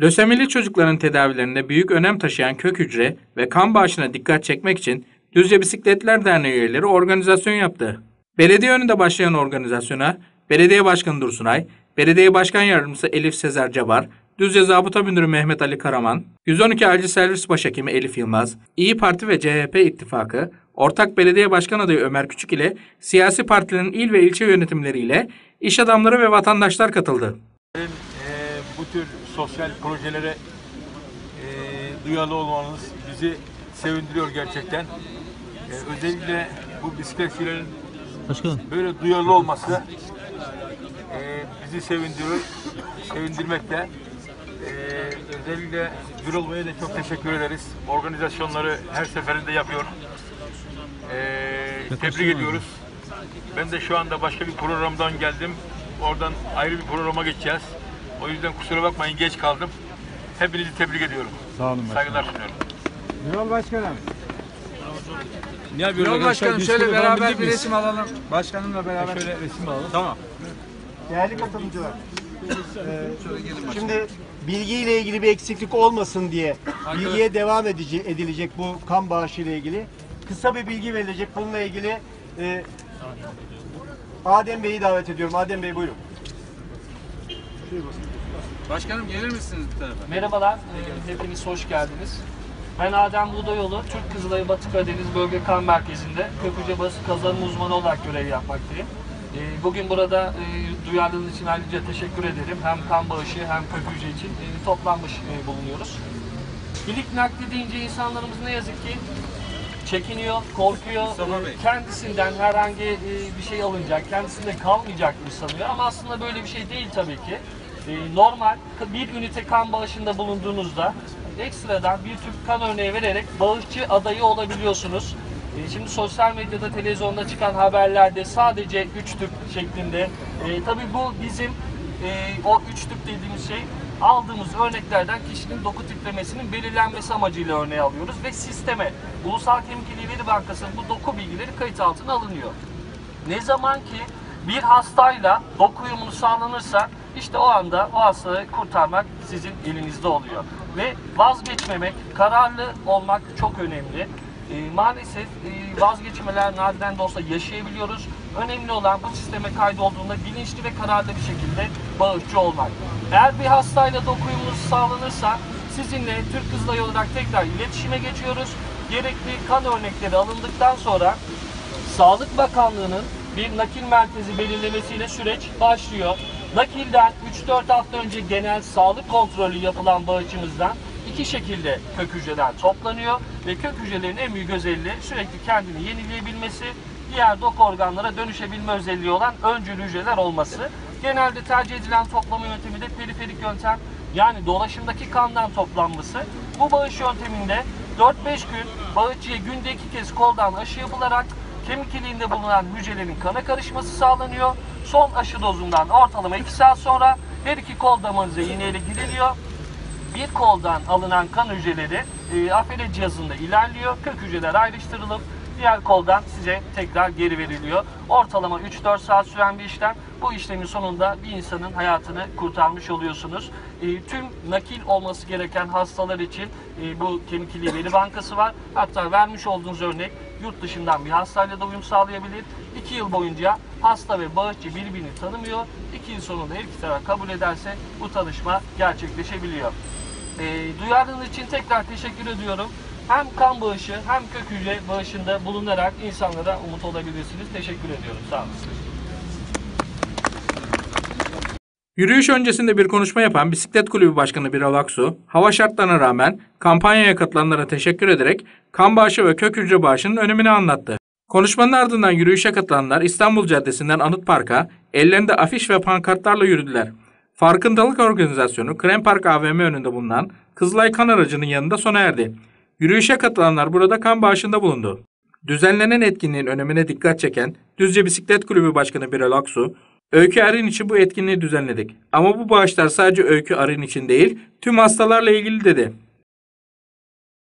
Lösemili çocukların tedavilerinde büyük önem taşıyan kök hücre ve kan bağışına dikkat çekmek için Düzce Bisikletler Derneği üyeleri organizasyon yaptı. Belediye önünde başlayan organizasyona Belediye Başkanı Dursunay, Belediye Başkan Yardımcısı Elif Sezer Cabar, Düzce Zabıta Müdürü Mehmet Ali Karaman, 112 Acil Servis Başhekimi Elif Yılmaz, İyi Parti ve CHP ittifakı, ortak belediye başkan adayı Ömer Küçük ile siyasi partilerin il ve ilçe yönetimleriyle iş adamları ve vatandaşlar katıldı. Eee, bu tür sosyal projelere eee, duyarlı olmanız bizi sevindiriyor gerçekten. Eee, özellikle bu bisikletçilerin Başkanım. böyle duyarlı olması eee, bizi sevindiriyor, sevindirmekte. Eee, özellikle Gürol Bey'e de çok teşekkür ederiz. Organizasyonları her seferinde yapıyor. Eee, tebrik ediyoruz. Ben de şu anda başka bir programdan geldim. Oradan ayrı bir programa geçeceğiz. O yüzden kusura bakmayın geç kaldım. Hepinizi tebrik ediyorum. Sağ olun başkanım. Saygılar sunuyorum. Yol başkanım. Ne yapıyoruz Yol başkanım şöyle beraber bir resim. alalım. Başkanımla beraber. Şöyle resim alalım. Tamam. Değerli katılımcılar, eee, şimdi bilgiyle ilgili bir eksiklik olmasın diye bilgiye devam edici, edilecek bu kan bağışı ile ilgili. Kısa bir bilgi verilecek bununla ilgili. eee, Adem Bey'i davet ediyorum. Adem Bey buyurun. Başkanım gelir misiniz bu? Merhabalar, e, hepiniz hoş geldiniz. Ben Adem Buğdayoğlu, Türk Kızılayı Batı Karadeniz Bölge Kan Merkezi'nde köprüce bası kazanım uzmanı olarak görev yapmaktayım. E, Bugün burada e, duyarlılığınız için ayrıca teşekkür ederim. Hem kan bağışı hem kök hücre için e, toplanmış e, bulunuyoruz. İlik nakli deyince insanlarımız ne yazık ki çekiniyor, korkuyor. E, Kendisinden herhangi e, bir şey alınacak, kendisinde kalmayacak gibi sanıyor. Ama aslında böyle bir şey değil tabii ki. E, Normal bir ünite kan bağışında bulunduğunuzda ekstradan bir tüp kan örneği vererek bağışçı adayı olabiliyorsunuz. E, Şimdi sosyal medyada, televizyonda çıkan haberlerde sadece 3 tüp şeklinde. E, tabii bu bizim e, o 3 tüp dediğimiz şey aldığımız örneklerden kişinin doku titremesinin belirlenmesi amacıyla örneği alıyoruz ve sisteme Ulusal Kemik İliği Veri Bankası'nın bu doku bilgileri kayıt altına alınıyor. Ne zaman ki bir hastayla doku uyumunu sağlanırsa işte o anda o hastayı kurtarmak sizin elinizde oluyor. Ve vazgeçmemek, kararlı olmak çok önemli. Ee, maalesef e, vazgeçmeler nadiren de olsa yaşayabiliyoruz. Önemli olan bu sisteme kaydolduğunda bilinçli ve kararlı bir şekilde bağışçı olmak. Eğer bir hastayla doku uyumunuz sağlanırsa sizinle Türk Kızılayı olarak tekrar iletişime geçiyoruz. Gerekli kan örnekleri alındıktan sonra Sağlık Bakanlığı'nın bir nakil merkezi belirlemesiyle süreç başlıyor. Nakilden 3-4 hafta önce genel sağlık kontrolü yapılan bağışçımızdan iki şekilde kök hücreler toplanıyor ve kök hücrelerin en büyük özelliği sürekli kendini yenileyebilmesi, diğer dok organlara dönüşebilme özelliği olan öncül hücreler olması. Genelde tercih edilen toplama yöntemi de periferik yöntem yani dolaşımdaki kandan toplanması. Bu bağış yönteminde 4-5 gün bağışçıya günde iki kez koldan aşı yapılarak kemik iliğinde bulunan hücrelerin kana karışması sağlanıyor. Son aşı dozundan ortalama 2 saat sonra her iki kol damarınıza iğneyle giriliyor. Bir koldan alınan kan hücreleri e, aferin cihazında ilerliyor. Kök hücreler ayrıştırılıp diğer koldan size tekrar geri veriliyor. Ortalama 3-4 saat süren bir işlem. Bu işlemin sonunda bir insanın hayatını kurtarmış oluyorsunuz. E, tüm nakil olması gereken hastalar için e, bu kemik iliği veri bankası var. Hatta vermiş olduğunuz örnek yurt dışından bir hastayla da uyum sağlayabilir. 2 yıl boyunca hasta ve bağışçı birbirini tanımıyor. 2 yıl sonunda her iki taraf kabul ederse bu tanışma gerçekleşebiliyor. E, duyarlılığınız için tekrar teşekkür ediyorum. Hem kan bağışı hem kök hücre bağışında bulunarak insanlara umut olabilirsiniz. Teşekkür ediyorum. Sağ olun. Yürüyüş öncesinde bir konuşma yapan Bisiklet Kulübü Başkanı Birol Aksu, hava şartlarına rağmen kampanyaya katılanlara teşekkür ederek kan bağışı ve kök hücre bağışının önemini anlattı. Konuşmanın ardından yürüyüşe katılanlar İstanbul Caddesi'nden Anıt Park'a ellerinde afiş ve pankartlarla yürüdüler. Farkındalık Organizasyonu Krem Park AVM önünde bulunan Kızılay kan aracının yanında sona erdi. Yürüyüşe katılanlar burada kan bağışında bulundu. Düzenlenen etkinliğin önemine dikkat çeken Düzce Bisiklet Kulübü Başkanı Birol Aksu, Öykü Arın için bu etkinliği düzenledik. Ama bu bağışlar sadece Öykü Arın için değil, tüm hastalarla ilgili dedi.